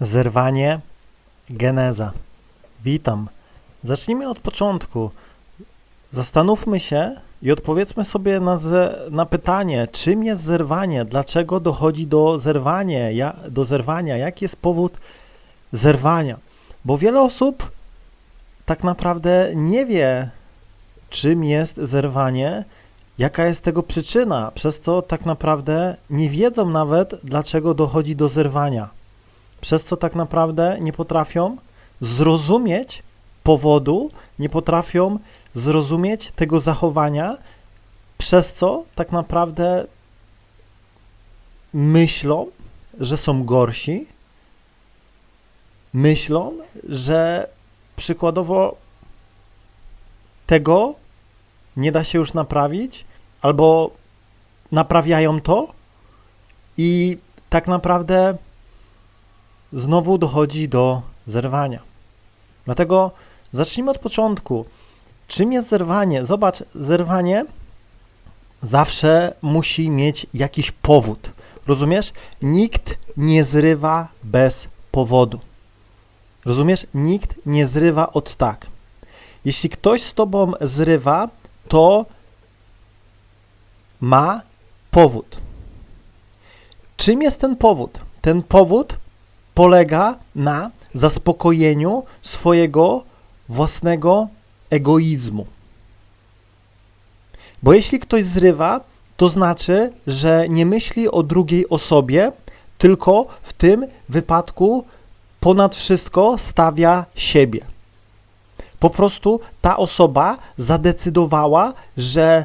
Zerwanie, geneza. Witam. Zacznijmy od początku. Zastanówmy się i odpowiedzmy sobie na, na pytanie, czym jest zerwanie, dlaczego dochodzi do zerwania, ja, do zerwania, jaki jest powód zerwania. Bo wiele osób tak naprawdę nie wie, czym jest zerwanie, jaka jest tego przyczyna, przez co tak naprawdę nie wiedzą nawet, dlaczego dochodzi do zerwania. Przez co tak naprawdę nie potrafią zrozumieć powodu, nie potrafią zrozumieć tego zachowania, przez co tak naprawdę myślą, że są gorsi, myślą, że przykładowo tego nie da się już naprawić, albo naprawiają to i tak naprawdę znowu dochodzi do zerwania. Dlatego zacznijmy od początku. Czym jest zerwanie? Zobacz, zerwanie zawsze musi mieć jakiś powód. Rozumiesz? Nikt nie zrywa bez powodu. Rozumiesz? Nikt nie zrywa od tak. Jeśli ktoś z tobą zrywa, to ma powód. Czym jest ten powód? Ten powód polega na zaspokojeniu swojego własnego egoizmu. Bo jeśli ktoś zrywa, to znaczy, że nie myśli o drugiej osobie, tylko w tym wypadku ponad wszystko stawia siebie. Po prostu ta osoba zadecydowała, że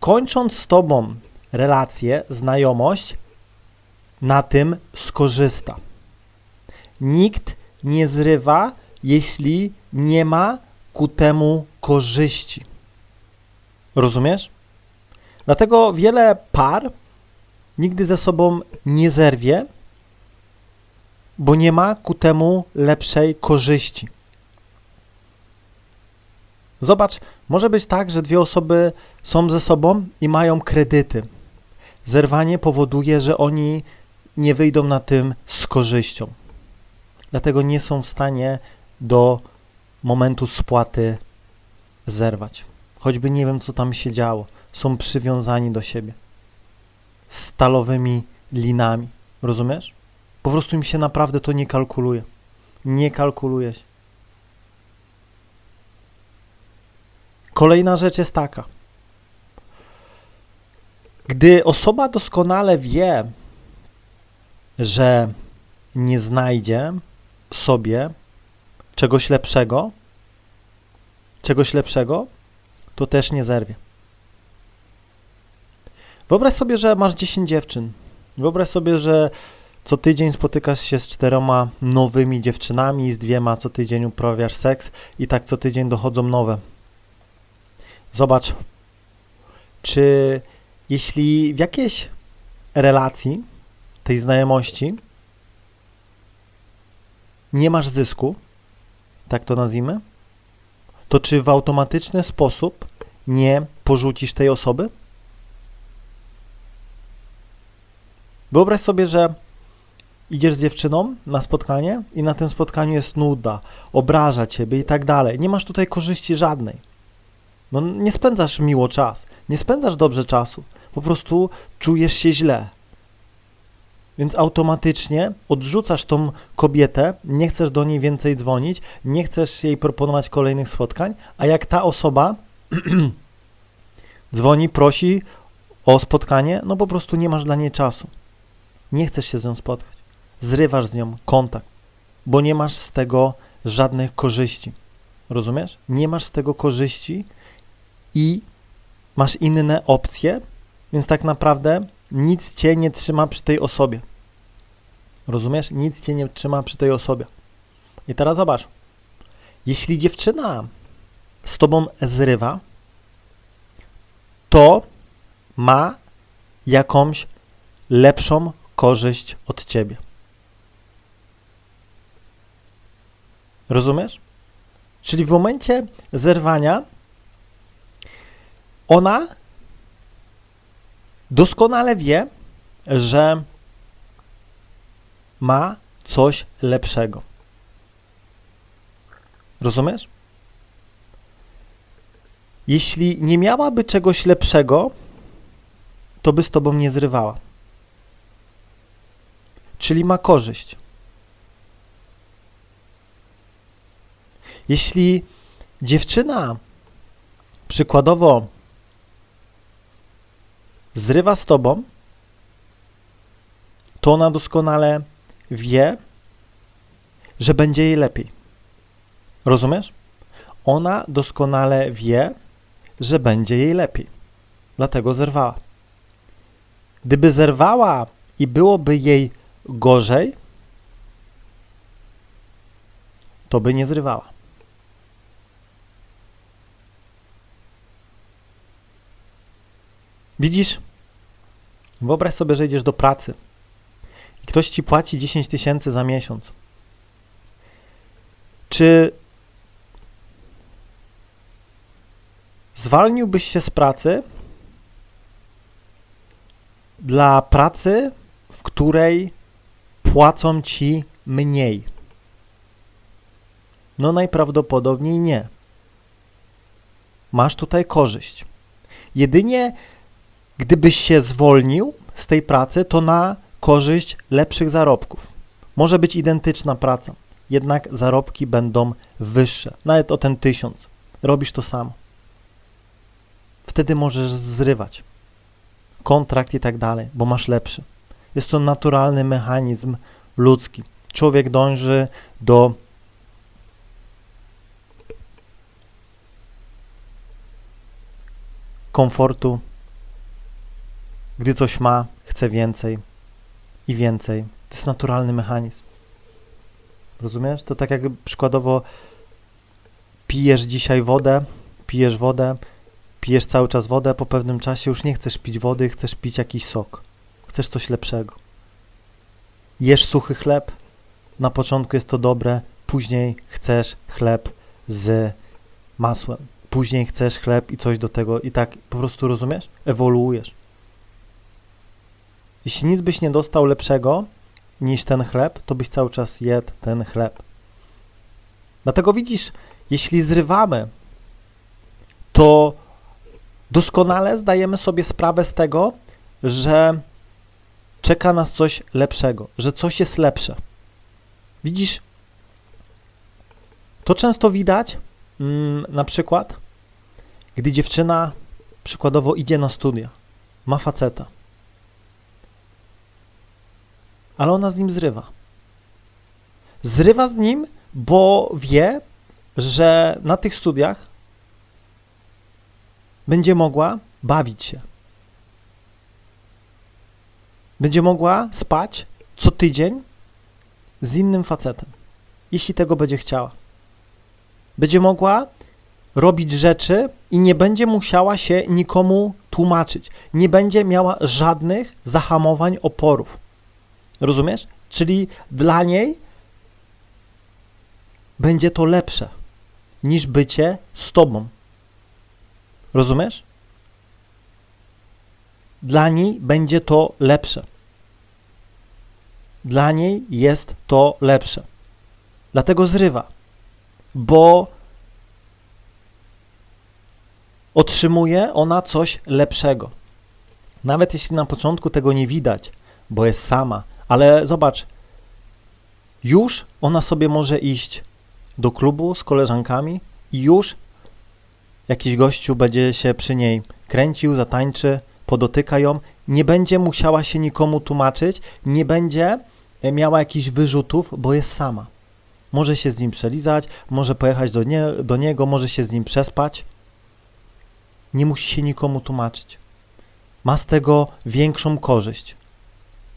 kończąc z tobą relację, znajomość, na tym skorzysta. Nikt nie zrywa, jeśli nie ma ku temu korzyści. Rozumiesz? Dlatego wiele par nigdy ze sobą nie zerwie, bo nie ma ku temu lepszej korzyści. Zobacz, może być tak, że dwie osoby są ze sobą i mają kredyty. Zerwanie powoduje, że oni nie wyjdą na tym z korzyścią. Dlatego nie są w stanie do momentu spłaty zerwać. Choćby nie wiem, co tam się działo. Są przywiązani do siebie. Stalowymi linami. Rozumiesz? Po prostu im się naprawdę to nie kalkuluje. Nie kalkuluje się. Kolejna rzecz jest taka. Gdy osoba doskonale wie, że nie znajdzie sobie czegoś lepszego, czegoś lepszego, to też nie zerwie. Wyobraź sobie, że masz 10 dziewczyn. Wyobraź sobie, że co tydzień spotykasz się z czteroma nowymi dziewczynami, z dwiema co tydzień uprawiasz seks i tak co tydzień dochodzą nowe. Zobacz, czy jeśli w jakiejś relacji, tej znajomości, nie masz zysku, tak to nazwijmy, to czy w automatyczny sposób nie porzucisz tej osoby? Wyobraź sobie, że idziesz z dziewczyną na spotkanie i na tym spotkaniu jest nuda, obraża ciebie i tak dalej. Nie masz tutaj korzyści żadnej. No nie spędzasz miło czas, nie spędzasz dobrze czasu, po prostu czujesz się źle. Więc automatycznie odrzucasz tą kobietę, nie chcesz do niej więcej dzwonić, nie chcesz jej proponować kolejnych spotkań, a jak ta osoba dzwoni, prosi o spotkanie, no po prostu nie masz dla niej czasu. Nie chcesz się z nią spotkać. Zrywasz z nią kontakt, bo nie masz z tego żadnych korzyści. Rozumiesz? Nie masz z tego korzyści i masz inne opcje, więc tak naprawdę nic cię nie trzyma przy tej osobie. Rozumiesz? Nic cię nie trzyma przy tej osobie. I teraz zobacz. Jeśli dziewczyna z tobą zrywa, to ma jakąś lepszą korzyść od ciebie. Rozumiesz? Czyli w momencie zerwania ona doskonale wie, że ma coś lepszego. Rozumiesz? Jeśli nie miałaby czegoś lepszego, to by z tobą nie zrywała. Czyli ma korzyść. Jeśli dziewczyna przykładowo zrywa z tobą, to ona doskonale wie, że będzie jej lepiej. Rozumiesz? Ona doskonale wie, że będzie jej lepiej. Dlatego zerwała. Gdyby zerwała i byłoby jej gorzej, to by nie zrywała. Widzisz? Wyobraź sobie, że idziesz do pracy i ktoś ci płaci 10 tysięcy za miesiąc. Czy zwalniłbyś się z pracy dla pracy, w której płacą ci mniej? No najprawdopodobniej nie. Masz tutaj korzyść. Jedynie gdybyś się zwolnił z tej pracy, to na korzyść lepszych zarobków. Może być identyczna praca, jednak zarobki będą wyższe, nawet o ten tysiąc. Robisz to samo. Wtedy możesz zrywać kontrakt i tak dalej, bo masz lepszy. Jest to naturalny mechanizm ludzki. Człowiek dąży do komfortu, gdy coś ma, chce więcej i więcej. To jest naturalny mechanizm. Rozumiesz? To tak jak przykładowo pijesz dzisiaj wodę, pijesz wodę, pijesz cały czas wodę, po pewnym czasie już nie chcesz pić wody, chcesz pić jakiś sok. Chcesz coś lepszego. Jesz suchy chleb, na początku jest to dobre, później chcesz chleb z masłem. Później chcesz chleb i coś do tego i tak po prostu rozumiesz? Ewoluujesz. Jeśli nic byś nie dostał lepszego niż ten chleb, to byś cały czas jadł ten chleb. Dlatego widzisz, jeśli zrywamy, to doskonale zdajemy sobie sprawę z tego, że czeka nas coś lepszego, że coś jest lepsze. Widzisz, to często widać mm, na przykład, gdy dziewczyna przykładowo idzie na studia, ma faceta, ale ona z nim zrywa. Zrywa z nim, bo wie, że na tych studiach będzie mogła bawić się. Będzie mogła spać co tydzień z innym facetem, jeśli tego będzie chciała. Będzie mogła robić rzeczy i nie będzie musiała się nikomu tłumaczyć. Nie będzie miała żadnych zahamowań, oporów. Rozumiesz? Czyli dla niej będzie to lepsze niż bycie z tobą. Rozumiesz? Dla niej będzie to lepsze. Dla niej jest to lepsze. Dlatego zrywa, bo otrzymuje ona coś lepszego. Nawet jeśli na początku tego nie widać, bo jest sama, ale zobacz, już ona sobie może iść do klubu z koleżankami i już jakiś gościu będzie się przy niej kręcił, zatańczy, podotyka ją, nie będzie musiała się nikomu tłumaczyć, nie będzie e, miała jakichś wyrzutów, bo jest sama. Może się z nim przelizać, może pojechać do, nie, do niego, może się z nim przespać. Nie musi się nikomu tłumaczyć. Ma z tego większą korzyść.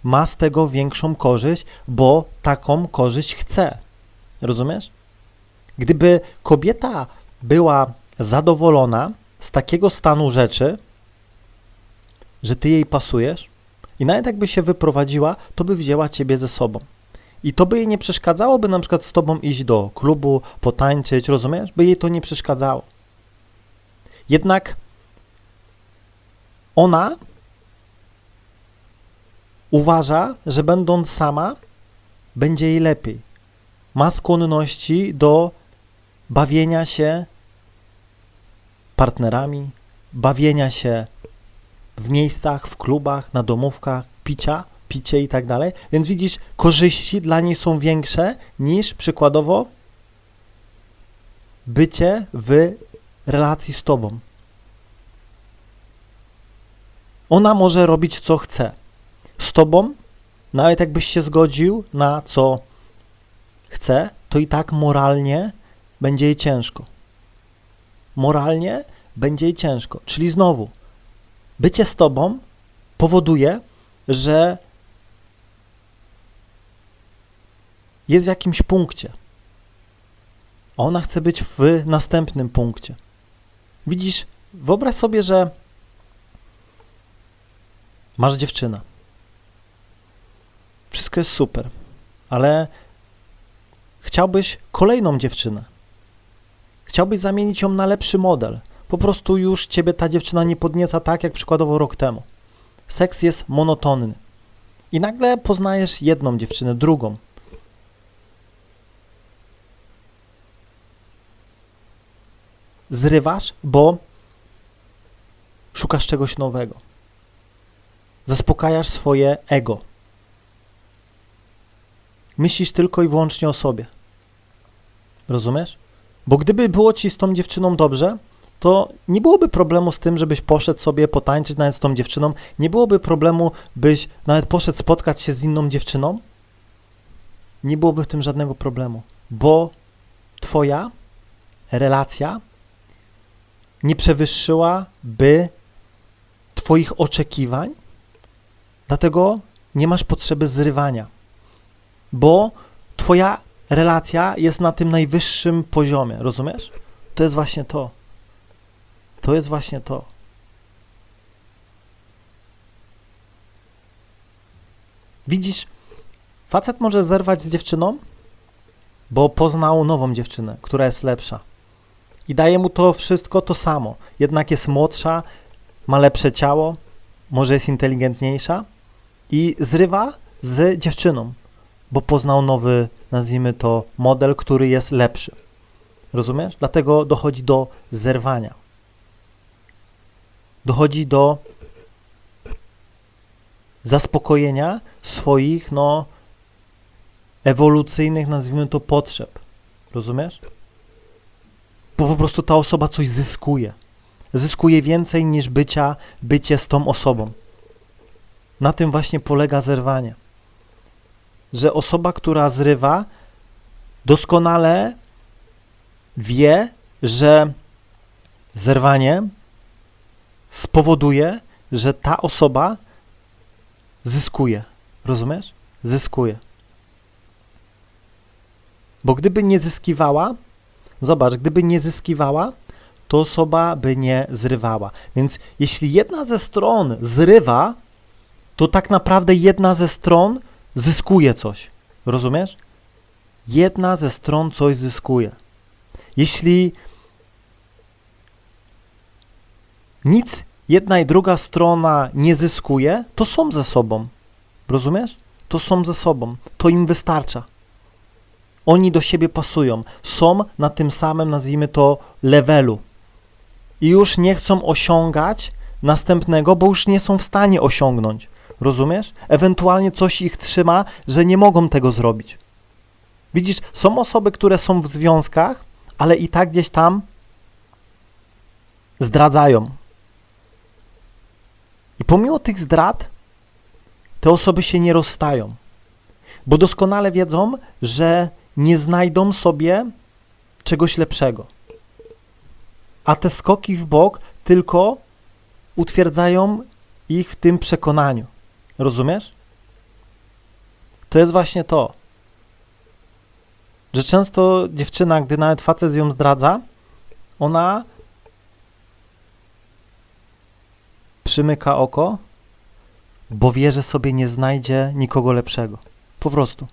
Ma z tego większą korzyść, bo taką korzyść chce. Rozumiesz? Gdyby kobieta była zadowolona z takiego stanu rzeczy, że ty jej pasujesz i nawet jakby się wyprowadziła, to by wzięła ciebie ze sobą. I to by jej nie przeszkadzało, by na przykład z tobą iść do klubu, potańczyć, rozumiesz? By jej to nie przeszkadzało. Jednak ona uważa, że będąc sama, będzie jej lepiej. Ma skłonności do bawienia się partnerami, bawienia się w miejscach, w klubach, na domówkach, picia, picie i tak dalej. Więc widzisz, korzyści dla niej są większe niż przykładowo bycie w relacji z tobą. Ona może robić co chce. Z tobą, nawet jakbyś się zgodził na co chce, to i tak moralnie będzie jej ciężko. Moralnie będzie jej ciężko. Czyli znowu, bycie z tobą powoduje, że jest w jakimś punkcie. Ona chce być w następnym punkcie. Widzisz, wyobraź sobie, że masz dziewczynę. Wszystko jest super, ale chciałbyś kolejną dziewczynę. Chciałbyś zamienić ją na lepszy model. Po prostu już ciebie ta dziewczyna nie podnieca tak, jak przykładowo rok temu. Seks jest monotonny. I nagle poznajesz jedną dziewczynę, drugą. Zrywasz, bo szukasz czegoś nowego. Zaspokajasz swoje ego. Myślisz tylko i wyłącznie o sobie. Rozumiesz? Bo gdyby było ci z tą dziewczyną dobrze, to nie byłoby problemu z tym, żebyś poszedł sobie potańczyć nawet z tą dziewczyną. Nie byłoby problemu, byś nawet poszedł spotkać się z inną dziewczyną. Nie byłoby w tym żadnego problemu, bo twoja relacja nie przewyższyłaby twoich oczekiwań, dlatego nie masz potrzeby zrywania, bo twoja relacja jest na tym najwyższym poziomie, rozumiesz? To jest właśnie to. To jest właśnie to. Widzisz, facet może zerwać z dziewczyną, bo poznał nową dziewczynę, która jest lepsza. I daje mu to wszystko to samo. Jednak jest młodsza, ma lepsze ciało, może jest inteligentniejsza i zrywa z dziewczyną, bo poznał nowy, nazwijmy to, model, który jest lepszy. Rozumiesz? Dlatego dochodzi do zerwania. Dochodzi do zaspokojenia swoich, no, ewolucyjnych, nazwijmy to, potrzeb. Rozumiesz? Bo po prostu ta osoba coś zyskuje. Zyskuje więcej niż bycia, bycie z tą osobą. Na tym właśnie polega zerwanie. Że osoba, która zrywa, doskonale wie, że zerwanie spowoduje, że ta osoba zyskuje. Rozumiesz? Zyskuje. Bo gdyby nie zyskiwała, zobacz, gdyby nie zyskiwała, to osoba by nie zrywała. Więc jeśli jedna ze stron zrywa, to tak naprawdę jedna ze stron zyskuje coś. Rozumiesz? Jedna ze stron coś zyskuje. Jeśli nic jedna i druga strona nie zyskuje, to są ze sobą. Rozumiesz? To są ze sobą. To im wystarcza. Oni do siebie pasują. Są na tym samym, nazwijmy to, levelu. I już nie chcą osiągać następnego, bo już nie są w stanie osiągnąć. Rozumiesz? Ewentualnie coś ich trzyma, że nie mogą tego zrobić. Widzisz, są osoby, które są w związkach, ale i tak gdzieś tam zdradzają. I pomimo tych zdrad, te osoby się nie rozstają, bo doskonale wiedzą, że nie znajdą sobie czegoś lepszego. A te skoki w bok tylko utwierdzają ich w tym przekonaniu. Rozumiesz? To jest właśnie to, że często dziewczyna, gdy nawet facet ją zdradza, ona przymyka oko, bo wie, że sobie nie znajdzie nikogo lepszego. Po prostu.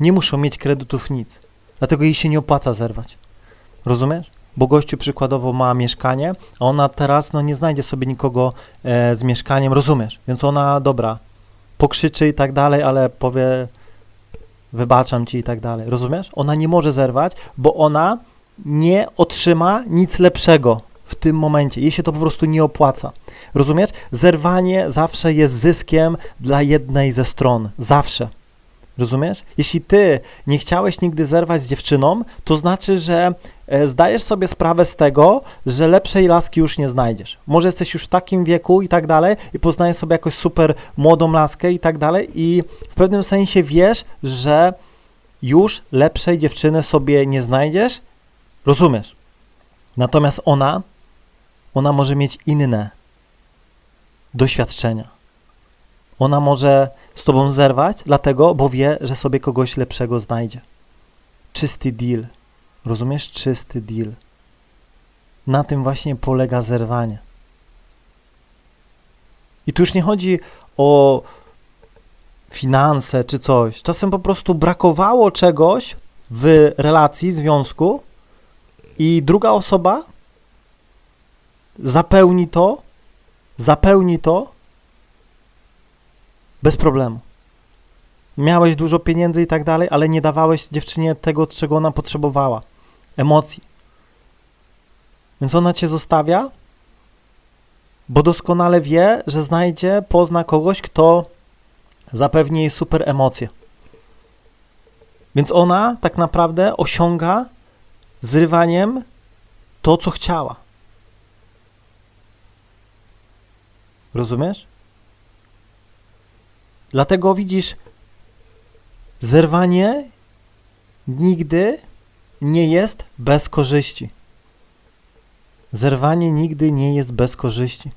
Nie muszą mieć kredytów nic. Dlatego jej się nie opłaca zerwać. Rozumiesz? Bo gościu przykładowo ma mieszkanie, a ona teraz no, nie znajdzie sobie nikogo e, z mieszkaniem, rozumiesz? Więc ona, dobra, pokrzyczy i tak dalej, ale powie wybaczam ci i tak dalej. Rozumiesz? Ona nie może zerwać, bo ona nie otrzyma nic lepszego w tym momencie. Jej się to po prostu nie opłaca. Rozumiesz? Zerwanie zawsze jest zyskiem dla jednej ze stron. Zawsze. Rozumiesz? Jeśli ty nie chciałeś nigdy zerwać z dziewczyną, to znaczy, że e, zdajesz sobie sprawę z tego, że lepszej laski już nie znajdziesz. Może jesteś już w takim wieku i tak dalej i poznajesz sobie jakoś super młodą laskę i tak dalej i w pewnym sensie wiesz, że już lepszej dziewczyny sobie nie znajdziesz. Rozumiesz? Natomiast ona, ona może mieć inne doświadczenia. Ona może z tobą zerwać, dlatego, bo wie, że sobie kogoś lepszego znajdzie. Czysty deal. Rozumiesz? Czysty deal. Na tym właśnie polega zerwanie. I tu już nie chodzi o finanse czy coś. Czasem po prostu brakowało czegoś w relacji, związku i druga osoba zapełni to, zapełni to bez problemu. Miałeś dużo pieniędzy i tak dalej, ale nie dawałeś dziewczynie tego, czego ona potrzebowała emocji. Więc ona cię zostawia, bo doskonale wie, że znajdzie, pozna kogoś, kto zapewni jej super emocje. Więc ona tak naprawdę osiąga zrywaniem to, co chciała. Rozumiesz? Dlatego widzisz, zerwanie nigdy nie jest bez korzyści. Zerwanie nigdy nie jest bez korzyści.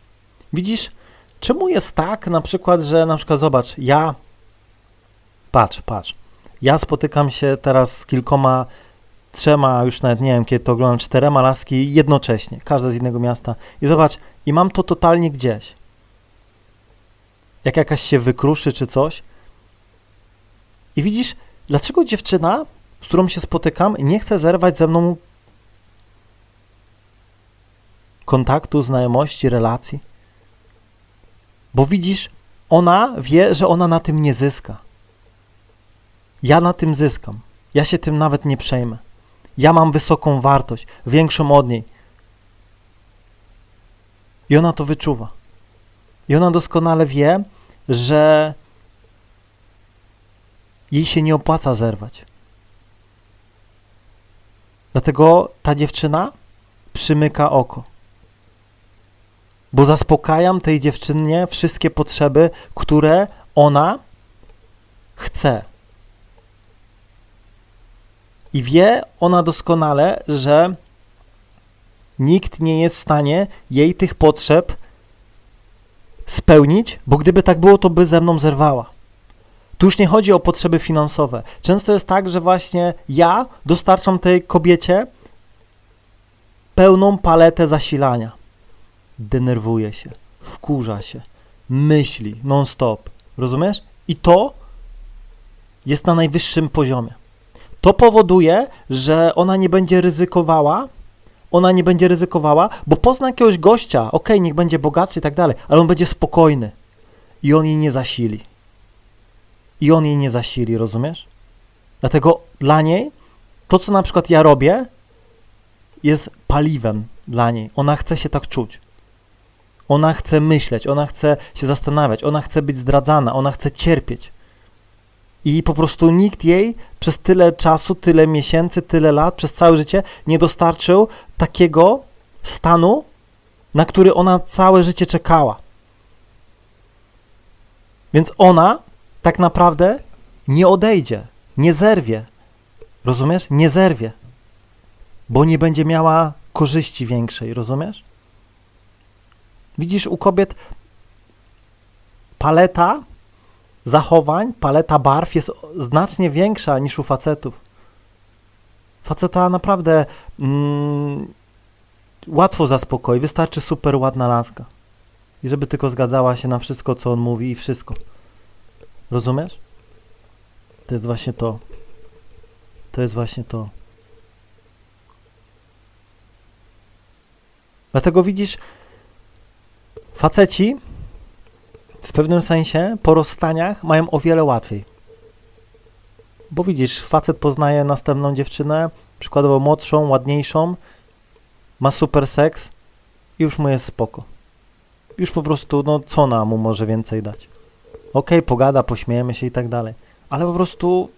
Widzisz, czemu jest tak, na przykład, że na przykład zobacz, ja patrz, patrz. Ja spotykam się teraz z kilkoma, trzema, już nawet nie wiem, kiedy to oglądam, czterema laski jednocześnie, każda z innego miasta. I zobacz, i mam to totalnie gdzieś jak jakaś się wykruszy czy coś. I widzisz, dlaczego dziewczyna, z którą się spotykam, nie chce zerwać ze mną kontaktu, znajomości, relacji? Bo widzisz, ona wie, że ona na tym nie zyska. Ja na tym zyskam. Ja się tym nawet nie przejmę. Ja mam wysoką wartość, większą od niej. I ona to wyczuwa. I ona doskonale wie, że jej się nie opłaca zerwać. Dlatego ta dziewczyna przymyka oko. Bo zaspokajam tej dziewczynie wszystkie potrzeby, które ona chce. I wie ona doskonale, że nikt nie jest w stanie jej tych potrzeb spełnić, bo gdyby tak było, to by ze mną zerwała. Tu już nie chodzi o potrzeby finansowe. Często jest tak, że właśnie ja dostarczam tej kobiecie pełną paletę zasilania. Denerwuje się, wkurza się, myśli non-stop. Rozumiesz? I to jest na najwyższym poziomie. To powoduje, że ona nie będzie ryzykowała ona nie będzie ryzykowała, bo pozna jakiegoś gościa, okej, okay, niech będzie bogatszy i tak dalej, ale on będzie spokojny i on jej nie zasili. I on jej nie zasili, rozumiesz? Dlatego dla niej to, co na przykład ja robię, jest paliwem dla niej. Ona chce się tak czuć. Ona chce myśleć, ona chce się zastanawiać, ona chce być zdradzana, ona chce cierpieć. I po prostu nikt jej przez tyle czasu, tyle miesięcy, tyle lat, przez całe życie nie dostarczył takiego stanu, na który ona całe życie czekała. Więc ona tak naprawdę nie odejdzie, nie zerwie. Rozumiesz? Nie zerwie, bo nie będzie miała korzyści większej, rozumiesz? Widzisz, u kobiet paleta zachowań, paleta barw jest znacznie większa niż u facetów. Faceta naprawdę mm, łatwo zaspokoi, wystarczy super ładna laska. I żeby tylko zgadzała się na wszystko, co on mówi i wszystko. Rozumiesz? To jest właśnie to. To jest właśnie to. Dlatego widzisz, faceci w pewnym sensie po rozstaniach mają o wiele łatwiej. Bo widzisz, facet poznaje następną dziewczynę, przykładowo młodszą, ładniejszą, ma super seks i już mu jest spoko. Już po prostu, no co ona mu może więcej dać? Okej, pogada, pośmiejemy się i tak dalej, ale po prostu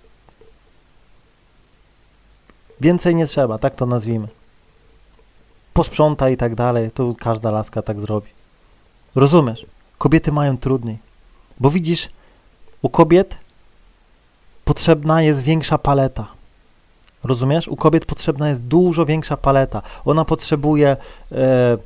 więcej nie trzeba, tak to nazwijmy. Posprząta i tak dalej, to każda laska tak zrobi. Rozumiesz? Kobiety mają trudniej, bo widzisz, u kobiet potrzebna jest większa paleta. Rozumiesz? U kobiet potrzebna jest dużo większa paleta. Ona potrzebuje e,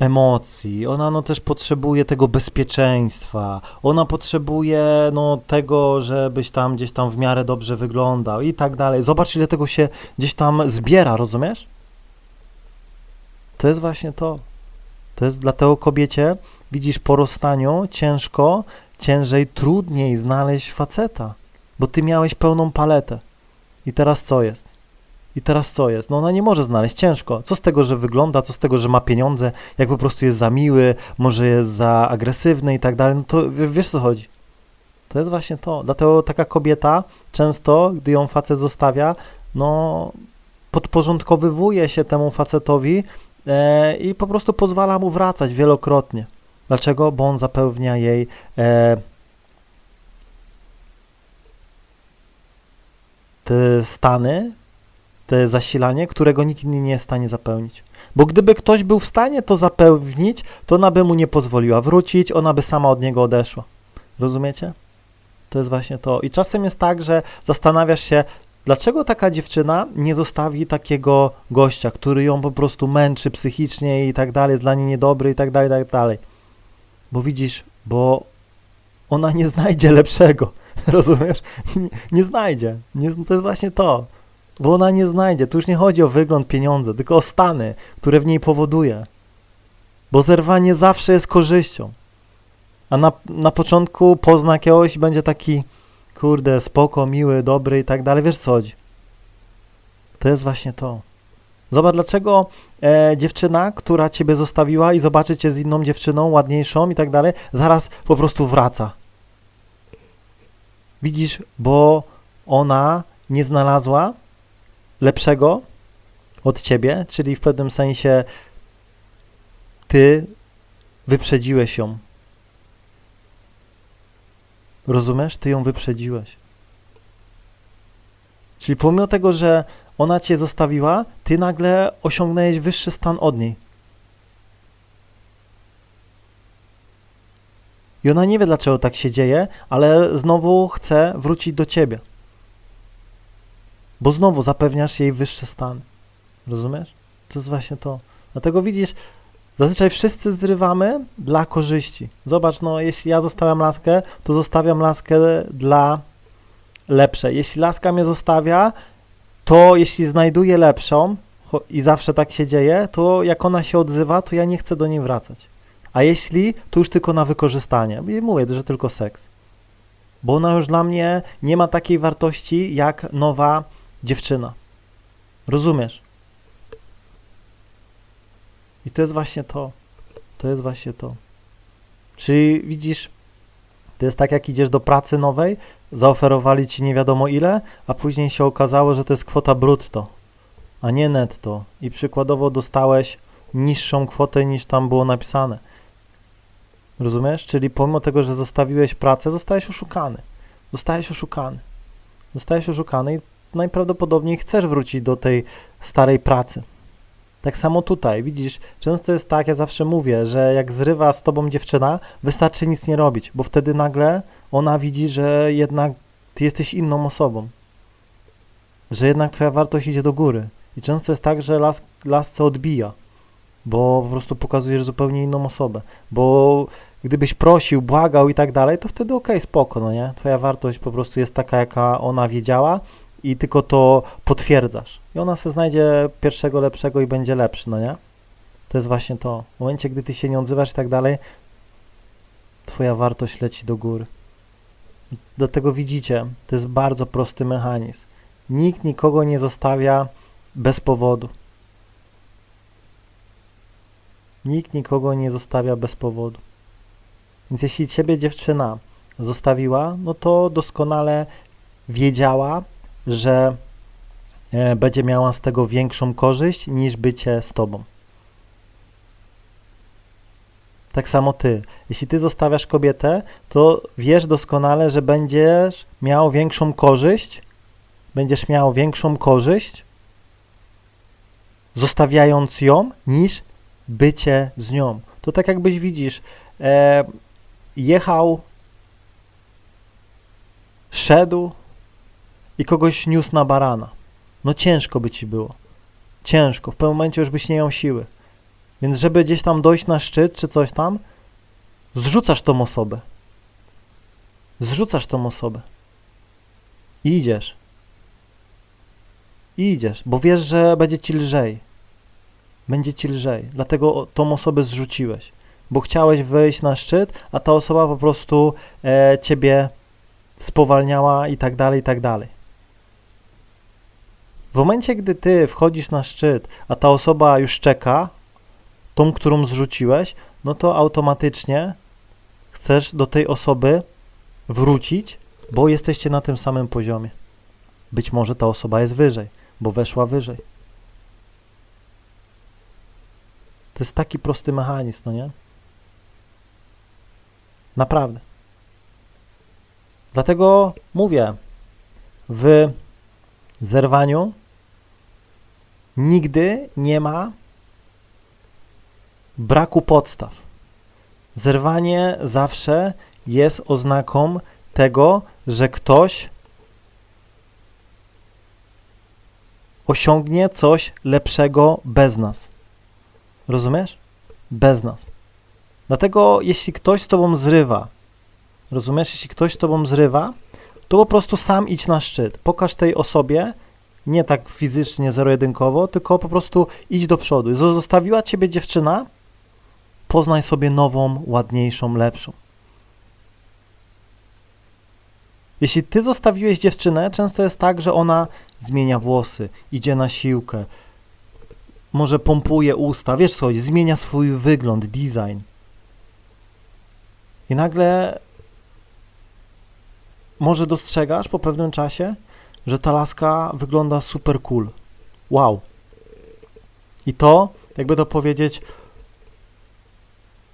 emocji, ona no też potrzebuje tego bezpieczeństwa, ona potrzebuje no tego, żebyś tam gdzieś tam w miarę dobrze wyglądał i tak dalej. Zobacz, ile tego się gdzieś tam zbiera, rozumiesz? To jest właśnie to. To jest dlatego kobiecie, widzisz, po rozstaniu ciężko, ciężej, trudniej znaleźć faceta, bo ty miałeś pełną paletę. I teraz co jest? I teraz co jest? No ona nie może znaleźć, ciężko. Co z tego, że wygląda, co z tego, że ma pieniądze, jak po prostu jest za miły, może jest za agresywny i tak dalej, no to wiesz co chodzi. To jest właśnie to. Dlatego taka kobieta często, gdy ją facet zostawia, no podporządkowywuje się temu facetowi e, i po prostu pozwala mu wracać wielokrotnie. Dlaczego? Bo on zapewnia jej e, te stany, te zasilanie, którego nikt inny nie jest w stanie zapełnić. Bo gdyby ktoś był w stanie to zapewnić, to ona by mu nie pozwoliła wrócić, ona by sama od niego odeszła. Rozumiecie? To jest właśnie to. I czasem jest tak, że zastanawiasz się, dlaczego taka dziewczyna nie zostawi takiego gościa, który ją po prostu męczy psychicznie i tak dalej, jest dla niej niedobry i tak dalej, i tak dalej. Bo widzisz, bo ona nie znajdzie lepszego. Rozumiesz? Nie, nie znajdzie. Nie, to jest właśnie to. Bo ona nie znajdzie. Tu już nie chodzi o wygląd, pieniądze, tylko o stany, które w niej powoduje. Bo zerwanie zawsze jest korzyścią. A na, na początku pozna jakiegoś będzie taki, kurde, spoko, miły, dobry i tak dalej. Wiesz co chodzi? To jest właśnie to. Zobacz, dlaczego e, dziewczyna, która ciebie zostawiła i zobaczy cię z inną dziewczyną, ładniejszą i tak dalej, zaraz po prostu wraca. Widzisz, bo ona nie znalazła lepszego od ciebie, czyli w pewnym sensie ty wyprzedziłeś ją. Rozumiesz? Ty ją wyprzedziłeś. Czyli pomimo tego, że ona cię zostawiła, ty nagle osiągnąłeś wyższy stan od niej. I ona nie wie, dlaczego tak się dzieje, ale znowu chce wrócić do ciebie. Bo znowu zapewniasz jej wyższy stan. Rozumiesz? To jest właśnie to. Dlatego widzisz, zazwyczaj wszyscy zrywamy dla korzyści. Zobacz, no jeśli ja zostawiam laskę, to zostawiam laskę dla lepszej. Jeśli laska mnie zostawia, to jeśli znajduję lepszą i zawsze tak się dzieje, to jak ona się odzywa, to ja nie chcę do niej wracać. A jeśli, to już tylko na wykorzystanie. I mówię, że tylko seks. Bo ona już dla mnie nie ma takiej wartości jak nowa dziewczyna. Rozumiesz? I to jest właśnie to. To jest właśnie to. Czyli widzisz, to jest tak jak idziesz do pracy nowej, zaoferowali ci nie wiadomo ile, a później się okazało, że to jest kwota brutto, a nie netto. I przykładowo dostałeś niższą kwotę niż tam było napisane. Rozumiesz? Czyli pomimo tego, że zostawiłeś pracę, zostałeś oszukany. Zostałeś oszukany. Zostałeś oszukany i najprawdopodobniej chcesz wrócić do tej starej pracy. Tak samo tutaj, widzisz, często jest tak, ja zawsze mówię, że jak zrywa z tobą dziewczyna, wystarczy nic nie robić, bo wtedy nagle ona widzi, że jednak ty jesteś inną osobą. Że jednak twoja wartość idzie do góry. I często jest tak, że las, lasce odbija, bo po prostu pokazujesz zupełnie inną osobę. Bo gdybyś prosił, błagał i tak dalej, to wtedy okej, spoko, no nie? Twoja wartość po prostu jest taka, jaka ona wiedziała i tylko to potwierdzasz. I ona se znajdzie pierwszego lepszego i będzie lepszy, no nie? To jest właśnie to. W momencie, gdy ty się nie odzywasz i tak dalej, twoja wartość leci do góry. Dlatego widzicie, to jest bardzo prosty mechanizm. Nikt nikogo nie zostawia bez powodu. Nikt nikogo nie zostawia bez powodu. Więc jeśli ciebie dziewczyna zostawiła, no to doskonale wiedziała, że e, będzie miała z tego większą korzyść niż bycie z tobą. Tak samo ty. Jeśli ty zostawiasz kobietę, to wiesz doskonale, że będziesz miał większą korzyść, będziesz miał większą korzyść zostawiając ją, niż bycie z nią. To tak jakbyś widzisz, e, jechał, szedł i kogoś niósł na barana. No ciężko by ci było. Ciężko. W pewnym momencie już byś nie miał siły. Więc żeby gdzieś tam dojść na szczyt czy coś tam, zrzucasz tą osobę. Zrzucasz tą osobę. I idziesz. I idziesz, bo wiesz, że będzie ci lżej. Będzie ci lżej. Dlatego tą osobę zrzuciłeś. Bo chciałeś wejść na szczyt, a ta osoba po prostu e, ciebie spowalniała i tak dalej, i tak dalej. W momencie, gdy ty wchodzisz na szczyt, a ta osoba już czeka, tą, którą zrzuciłeś, no to automatycznie chcesz do tej osoby wrócić, bo jesteście na tym samym poziomie. Być może ta osoba jest wyżej, bo weszła wyżej. To jest taki prosty mechanizm, no nie? Naprawdę. Dlatego mówię, w zerwaniu nigdy nie ma braku podstaw. Zerwanie zawsze jest oznaką tego, że ktoś osiągnie coś lepszego bez nas. Rozumiesz? Bez nas. Dlatego jeśli ktoś z tobą zrywa, rozumiesz? Jeśli ktoś z tobą zrywa, to po prostu sam idź na szczyt. Pokaż tej osobie, nie tak fizycznie, zero-jedynkowo, tylko po prostu idź do przodu. Zostawiła ciebie dziewczyna, poznaj sobie nową, ładniejszą, lepszą. Jeśli ty zostawiłeś dziewczynę, często jest tak, że ona zmienia włosy, idzie na siłkę, może pompuje usta, wiesz co, zmienia swój wygląd, design. I nagle może dostrzegasz po pewnym czasie, że ta laska wygląda super cool. Wow. I to, jakby to powiedzieć,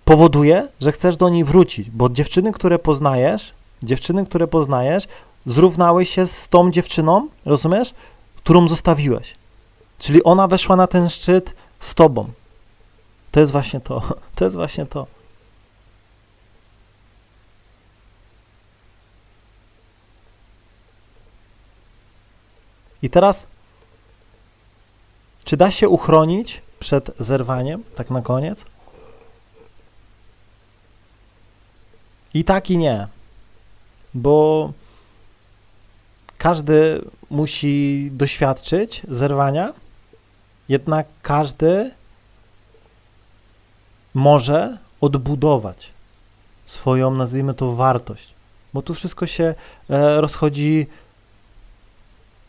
powoduje, że chcesz do niej wrócić, bo dziewczyny, które poznajesz, dziewczyny, które poznajesz, zrównały się z tą dziewczyną, rozumiesz, którą zostawiłeś. Czyli ona weszła na ten szczyt z tobą. To jest właśnie to. To jest właśnie to. I teraz, czy da się uchronić przed zerwaniem, tak na koniec? I tak i nie, bo każdy musi doświadczyć zerwania, jednak każdy może odbudować swoją, nazwijmy to, wartość, bo tu wszystko się e, rozchodzi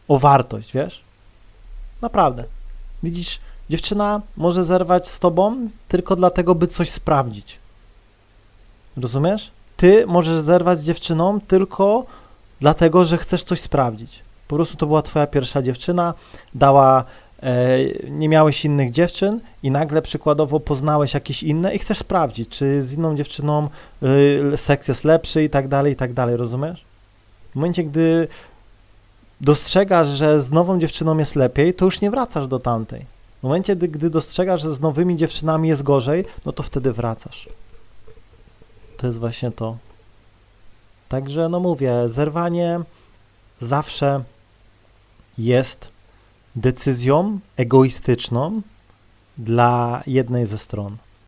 o wartość, wiesz? Naprawdę. Widzisz, dziewczyna może zerwać z tobą tylko dlatego, by coś sprawdzić. Rozumiesz? Ty możesz zerwać z dziewczyną tylko dlatego, że chcesz coś sprawdzić. Po prostu to była twoja pierwsza dziewczyna, dała, e, nie miałeś innych dziewczyn i nagle przykładowo poznałeś jakieś inne i chcesz sprawdzić, czy z inną dziewczyną y, seks jest lepszy i tak dalej, i tak dalej, rozumiesz? W momencie, gdy dostrzegasz, że z nową dziewczyną jest lepiej, to już nie wracasz do tamtej. W momencie, gdy, dostrzegasz, że z nowymi dziewczynami jest gorzej, no to wtedy wracasz. To jest właśnie to. Także, no mówię, zerwanie zawsze jest decyzją egoistyczną dla jednej ze stron.